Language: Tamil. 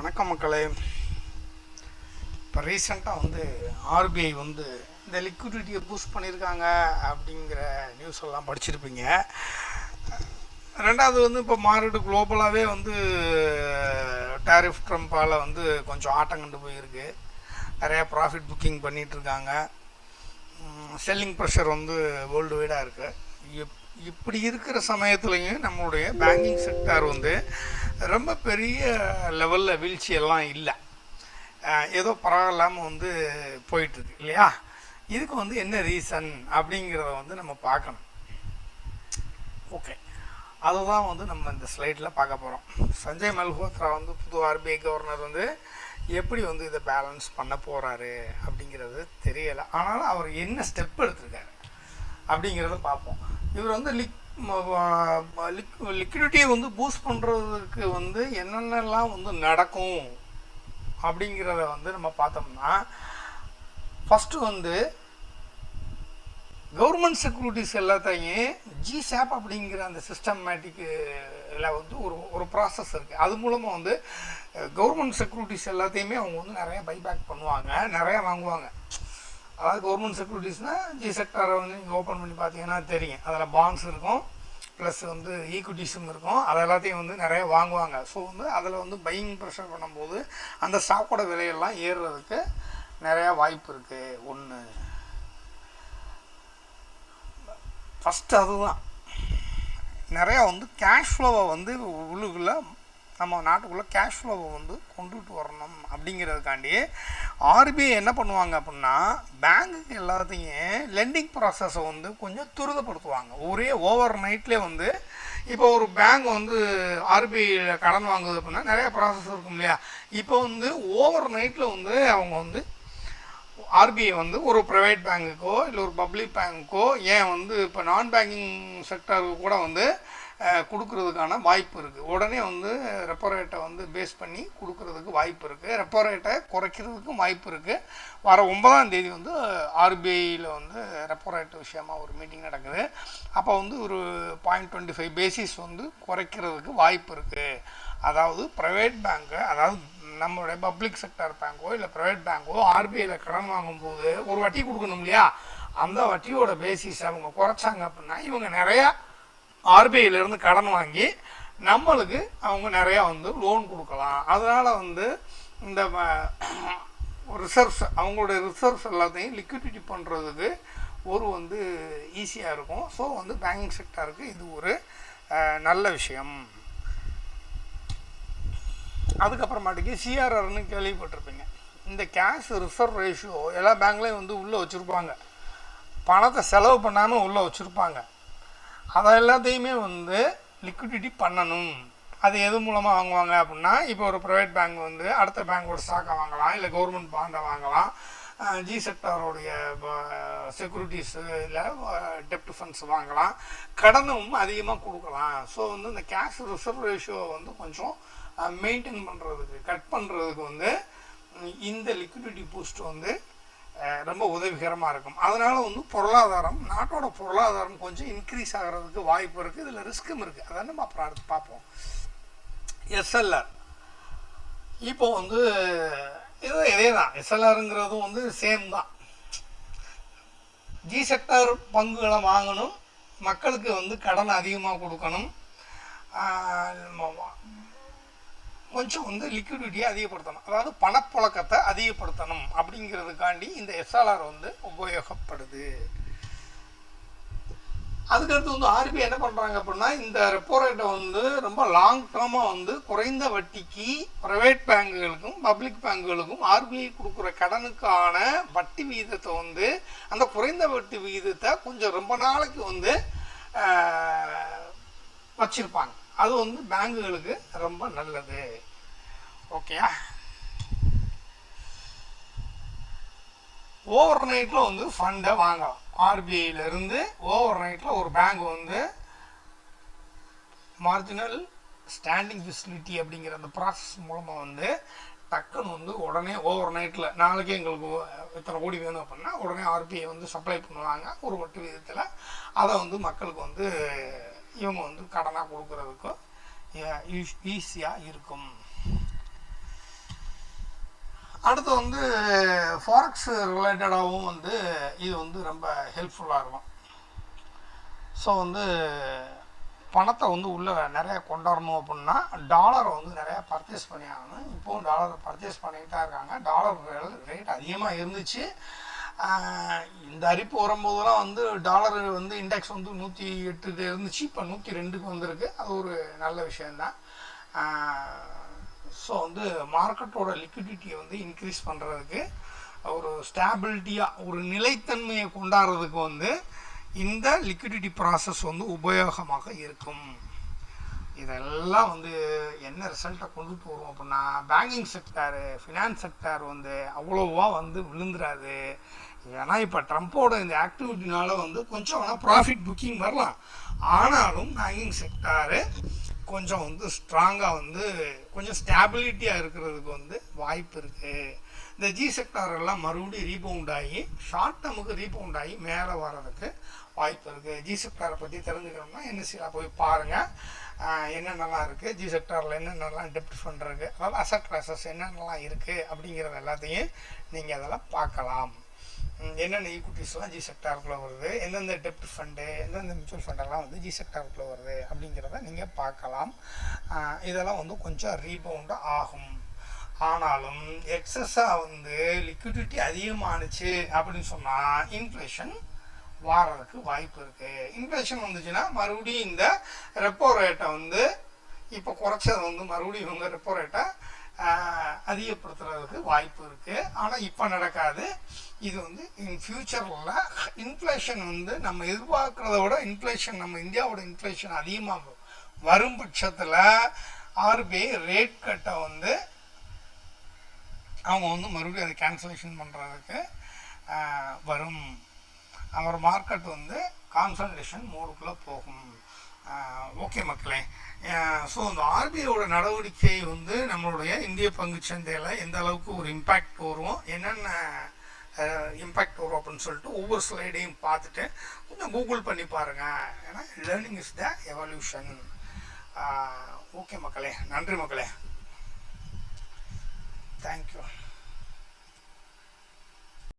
வணக்கம் மக்களே. இப்போ ரீசெண்டாக வந்து ஆர்பிஐ வந்து இந்த லிக்விடிட்டியை பூஸ்ட் பண்ணியிருக்காங்க அப்படிங்கிற நியூஸ் எல்லாம் படிச்சிருப்பீங்க. ரெண்டாவது வந்து இப்போ மார்க்கெட்டு குளோபலாகவே வந்து டேரிஃப் ட்ரம்ப்பால் வந்து கொஞ்சம் ஆட்டம் கண்டு போயிருக்கு. நிறையா ப்ராஃபிட் புக்கிங் பண்ணிகிட்ருக்காங்க செல்லிங் ப்ரெஷர் வந்து வேர்ல்டு வைடாக இருக்குது எப் இப்படி இருக்கிற சமயத்துலையும் நம்மளுடைய பேங்கிங் செக்டார் வந்து ரொம்ப பெரிய லெவலில் வீழ்ச்சியெல்லாம் இல்லை. ஏதோ பரவாயில்லாமல் வந்து போயிட்டுருக்கு இல்லையா? இதுக்கு வந்து என்ன ரீசன் அப்படிங்கிறத வந்து நம்ம பார்க்கணும். ஓகே அதுதான் வந்து நம்ம இந்த ஸ்லைடில் பார்க்க போகிறோம் சஞ்சய் மல்ஹோத்ரா வந்து புது ஆர்பிஐ கவர்னர் வந்து எப்படி வந்து இதை பேலன்ஸ் பண்ண போகிறாரு அப்படிங்கிறது தெரியலை. ஆனாலும் அவர் என்ன ஸ்டெப் எடுத்திருக்காரு? அப்படிங்கிறத பார்ப்போம். இவர் வந்து லிக் லிக் லிக்விடிட்டியை வந்து பூஸ்ட் பண்ணுறதுக்கு வந்து என்னென்னலாம் வந்து நடக்கும் அப்படிங்கிறத வந்து நம்ம பார்த்தோம்னா ஃபஸ்ட்டு வந்து கவர்மெண்ட் செக்யூரிட்டிஸ் எல்லாத்தையும் ஜிசாப் அப்படிங்கிற அந்த சிஸ்டமேட்டிக்கில் வந்து ஒரு ஒரு ப்ராசஸ் இருக்குது அது மூலமாக வந்து கவர்மெண்ட் செக்யூரிட்டிஸ் எல்லாத்தையுமே அவங்க வந்து நிறைய பைபேக் பண்ணுவாங்க நிறையா வாங்குவாங்க. அதாவது கவர்மெண்ட் செக்யூரிட்டிஸ்னால் ஜி செக்டாரை வந்து நீங்கள் ஓப்பன் பண்ணி பார்த்தீங்கன்னா தெரியும். அதில் பாண்ட்ஸ் இருக்கும். ப்ளஸ் வந்து ஈக்விட்டிஸும் இருக்கும். அது எல்லாத்தையும் வந்து நிறைய வாங்குவாங்க. ஸோ வந்து அதில் வந்து பையிங் ப்ரெஷர் பண்ணும்போது அந்த ஸ்டாக்கோட விலையெல்லாம் ஏறுறதுக்கு நிறையா வாய்ப்பு இருக்குது ஒன்று ஃபஸ்ட்டு அதுதான். நிறையா வந்து கேஷ் ஃப்ளோவை வந்து உள்ளுக்குள்ளே நம்ம நாட்டுக்குள்ளே கேஷ் ஃப்ளோவை வந்து கொண்டுட்டு வரணும் அப்படிங்கிறதுக்காண்டி ஆர்பிஐ என்ன பண்ணுவாங்க அப்படின்னா பேங்குக்கு எல்லாத்தையும் லெண்டிங் ப்ராசஸை வந்து கொஞ்சம் துரிதப்படுத்துவாங்க. ஒரே ஓவர் நைட்லேயே வந்து இப்போ ஒரு பேங்க் வந்து ஆர்பிஐயில் கடன் வாங்குது அப்படின்னா நிறைய ப்ராசஸ் இருக்கும் இல்லையா? இப்போ வந்து ஓவர் நைட்டில் வந்து அவங்க வந்து ஆர்பிஐ வந்து ஒரு ப்ரைவேட் பேங்குக்கோ இல்லை ஒரு பப்ளிக் பேங்குக்கோ ஏன் வந்து இப்போ நான் பேங்கிங் செக்டருக்கு கூட வந்து கொடுக்கறதுக்கான வாய்ப்பு இருக்குது உடனே வந்து ரெப்போ ரேட்டை வந்து பேஸ் பண்ணி கொடுக்கறதுக்கு வாய்ப்பு இருக்குது ரெப்போ ரேட்டை குறைக்கிறதுக்கும் வாய்ப்பு இருக்குது வர ஒன்பதாம் தேதி வந்து ஆர்பிஐயில் வந்து ரெப்போ ரேட் விஷயமா ஒரு மீட்டிங் நடக்குது. அப்போ வந்து ஒரு பாயிண்ட் டுவெண்ட்டி ஃபைவ் பேசிஸ் வந்து குறைக்கிறதுக்கு வாய்ப்பு இருக்குது அதாவது ப்ரைவேட் பேங்க்கு அதாவது நம்மளுடைய பப்ளிக் செக்டர் பேங்கோ இல்லை ப்ரைவேட் பேங்கோ ஆர்பிஐயில் கடன் வாங்கும்போது ஒரு வட்டி கொடுக்கணும் இல்லையா? அந்த வட்டியோட பேசிஸ் அவங்க குறைச்சாங்க அப்படின்னா இவங்க நிறையா ஆர்பிஐலேருந்து கடன் வாங்கி நம்மளுக்கு அவங்க நிறையா வந்து லோன் கொடுக்கலாம். அதனால் வந்து இந்த ரிசர்வ்ஸ் அவங்களுடைய ரிசர்வ்ஸ் எல்லாத்தையும் லிக்விடிட்டி பண்ணுறதுக்கு ஒரு வந்து ஈஸியாக இருக்கும். ஸோ வந்து பேங்கிங் செக்டருக்கு இது ஒரு நல்ல விஷயம். அதுக்கப்புறமாட்டிக்கு சிஆர்ஆர்னு கேள்விப்பட்டிருப்பீங்க. இந்த கேஷ் ரிசர்வ் ரேஷியோ எல்லா பேங்க்லேயும் வந்து உள்ளே வச்சுருப்பாங்க. பணத்தை செலவு பண்ணாமல் உள்ளே வச்சுருப்பாங்க. அதை எல்லாத்தையுமே வந்து லிக்விடிட்டி பண்ணணும். அது எது மூலமாக வாங்குவாங்க அப்படின்னா இப்போ ஒரு ப்ரைவேட் பேங்க் வந்து அடுத்த பேங்க்கோட ஸ்டாக்கை வாங்கலாம் இல்லை கவர்மெண்ட் பாண்டை வாங்கலாம். ஜி செக்டாரோடைய செக்யூரிட்டிஸு இல்லை டெப்ட் ஃபண்ட்ஸ் வாங்கலாம். கடனும் அதிகமாக கொடுக்கலாம். ஸோ வந்து இந்த கேஷ் ரிசர்வ் ரேஷியோ வந்து கொஞ்சம் மெயின்டைன் பண்ணுறதுக்கு கட் பண்ணுறதுக்கு வந்து இந்த லிக்விடிட்டி பூஸ்ட் வந்து ரொம்ப உதவிகரமாக இருக்கும். அதனால் வந்து பொருளாதாரம் நாட்டோட பொருளாதாரம் கொஞ்சம் இன்க்ரீஸ் ஆகிறதுக்கு வாய்ப்பு இருக்குது இதில் ரிஸ்க்கும் இருக்குது அதை நம்ம அப்புறம் அடுத்து பார்ப்போம். எஸ்எல்ஆர் இப்போ வந்து இது இதே தான் எஸ்எல்ஆருங்கிறதும் வந்து சேம் தான். ஜி செக்டார் பங்குகளை வாங்கணும். மக்களுக்கு வந்து கடன் அதிகமாக கொடுக்கணும். கொஞ்சம் வந்து லிக்விடிட்டியை அதிகப்படுத்தணும். அதாவது பணப்புழக்கத்தை அதிகப்படுத்தணும் அப்படிங்கிறதுக்காண்டி இந்த எஸ்எல்ஆர் வந்து உபயோகப்படுது. அதுக்கடுத்து வந்து ஆர்பிஐ என்ன பண்ணுறாங்க அப்படின்னா இந்த ரெப்போ ரேட்டை வந்து ரொம்ப லாங் டேர்மாக வந்து குறைந்த வட்டிக்கு ப்ரைவேட் பேங்குகளுக்கும் பப்ளிக் பேங்குகளுக்கும் ஆர்பிஐ கொடுக்குற கடனுக்கான வட்டி விகிதத்தை வந்து அந்த குறைந்த வட்டி விகிதத்தை கொஞ்சம் ரொம்ப நாளைக்கு வந்து வச்சுருப்பாங்க. அது வந்து பேங்குகளுக்கு ரொம்ப நல்லது. ஓகேயா ஓவர் நைட்டில் வந்து ஃபண்டை வாங்கலாம். ஆர்பிஐலேருந்து ஓவர் நைட்டில் ஒரு பேங்க் வந்து மார்ஜினல் ஸ்டாண்டிங் ஃபெசிலிட்டி அப்படிங்கிற அந்த ப்ராசஸ் மூலமாக வந்து டக்குன்னு வந்து உடனே ஓவர் நைட்டில் நாளைக்கே எங்களுக்கு இத்தனை கோடி வேணும் அப்படின்னா உடனே ஆர்பிஐ வந்து சப்ளை பண்ணுவாங்க. ஒரு ஒட்டு விதத்தில் அதை வந்து மக்களுக்கு வந்து இவங்க வந்து கடனாக கொடுக்கறதுக்கும் ஈஸியாக இருக்கும். அடுத்து வந்து ஃபாரெக்ஸ் ரிலேட்டடாகவும் வந்து இது வந்து ரொம்ப ஹெல்ப்ஃபுல்லாக இருக்கும். ஸோ வந்து பணத்தை வந்து உள்ளே நிறையா கொண்டாடணும் அப்படின்னா டாலரை வந்து நிறையா பர்ச்சேஸ் பண்ணி ஆகணும். இப்போவும் டாலரை பர்ச்சேஸ் பண்ணிக்கிட்டா இருக்காங்க. டாலர் ரேட் அதிகமாக இருந்துச்சு. இந்த அரிப்பு வரும்போதெல்லாம் வந்து டாலர் வந்து இண்டெக்ஸ் வந்து நூற்றி எட்டுக்கு இருந்துச்சு இப்போ நூற்றி ரெண்டுக்கு வந்திருக்கு. அது ஒரு நல்ல விஷயந்தான் ஸோ வந்து மார்க்கெட்டோட லிக்விடிட்டியை வந்து இன்க்ரீஸ் பண்ணுறதுக்கு ஒரு ஸ்டாபிலிட்டியாக ஒரு நிலைத்தன்மையை கொண்டாடுறதுக்கு வந்து இந்த லிக்விடிட்டி ப்ராசஸ் வந்து உபயோகமாக இருக்கும். இதெல்லாம் வந்து என்ன ரிசல்ட்டை கொண்டுட்டு வரும் அப்படின்னா பேங்கிங் செக்டாரு ஃபினான்ஸ் செக்டார் வந்து அவ்வளோவா வந்து விழுந்துராது. ஏன்னா இப்போ ட்ரம்ப்போட இந்த ஆக்டிவிட்டினால வந்து கொஞ்சம் வேணால் ப்ராஃபிட் புக்கிங் வரலாம். ஆனாலும் பேங்கிங் செக்டாரு கொஞ்சம் வந்து ஸ்ட்ராங்காக வந்து கொஞ்சம் ஸ்டாபிலிட்டியாக இருக்கிறதுக்கு வந்து வாய்ப்பு இருக்குது இந்த ஜி செக்டார் எல்லாம் மறுபடியும் ரீபவுண்ட் ஆகி ஷார்ட் டேர்முக்கு ரீபவுண்ட் ஆகி மேலே வர்றதுக்கு வாய்ப்பு இருக்குது ஜி செக்டாரை பற்றி தெரிஞ்சுக்கணும்னா என்எஸ்சியில் போய் பாருங்கள் என்னென்னலாம் இருக்குது ஜி செக்டாரில் என்னென்னலாம் டெப்ட் ஃபண்ட் இருக்குது அதாவது அசட் கிளாஸஸ் என்னென்னலாம் இருக்குது அப்படிங்கிறது எல்லாத்தையும் நீங்கள் அதெல்லாம் பார்க்கலாம். என்னென்ன ஈக்குவிட்டிஸ்லாம் ஜி செக்டாருக்குள்ளே வருது எந்தெந்த டெப்ட் ஃபண்டு எந்தெந்த மியூச்சுவல் ஃபண்டெல்லாம் வந்து ஜி செக்டாருக்குள்ளே வருது அப்படிங்கிறத நீங்கள் பார்க்கலாம். இதெல்லாம் வந்து கொஞ்சம் ரீபவுண்டு ஆகும். ஆனாலும் எக்ஸஸாக வந்து லிக்விடிட்டி அதிகமானுச்சு அப்படின்னு சொன்னால் இன்ஃப்ளேஷன் வாரதுக்கு வாய்ப்பு இருக்குது இன்ஃப்ளேஷன் வந்துச்சுன்னா மறுபடியும் இந்த ரெப்போ ரேட்டை வந்து இப்போ குறைச்சது வந்து மறுபடியும் இவங்க ரெப்போ ரேட்டை அதிகப்படுத்துறதுக்கு வாய்ப்பு இருக்குது ஆனால் இப்போ நடக்காது. இது வந்து இன் ஃப்யூச்சரில் இன்ஃப்ளேஷன் வந்து நம்ம எதிர்பார்க்குறத விட இன்ஃப்ளேஷன் நம்ம இந்தியாவோட இன்ஃப்ளேஷன் அதிகமாக வரும் பட்சத்தில் ஆர்பிஐ ரேட் கட்டை வந்து அவங்க வந்து மறுபடியும் அதை கேன்சலேஷன் பண்ணுறதுக்கு வரும். அவர் மார்க்கெட் வந்து கான்சன்ட்ரேஷன் மோடுக்குள்ளே போகும். ஓகே மக்களே. ஸோ இந்த ஆர்பிஐயோட நடவடிக்கை வந்து நம்மளுடைய இந்திய பங்கு சந்தையில் எந்த அளவுக்கு ஒரு இம்பேக்ட் வரும் என்னென்ன இம்பேக்ட் வரும் அப்படின்னு சொல்லிட்டு ஒவ்வொரு ஸ்லைடையும் பார்த்துட்டு கொஞ்சம் கூகுள் பண்ணி பாருங்கள் ஏன்னா learning is the evolution okay மக்களே. நன்றி மக்களே. தேங்க்யூ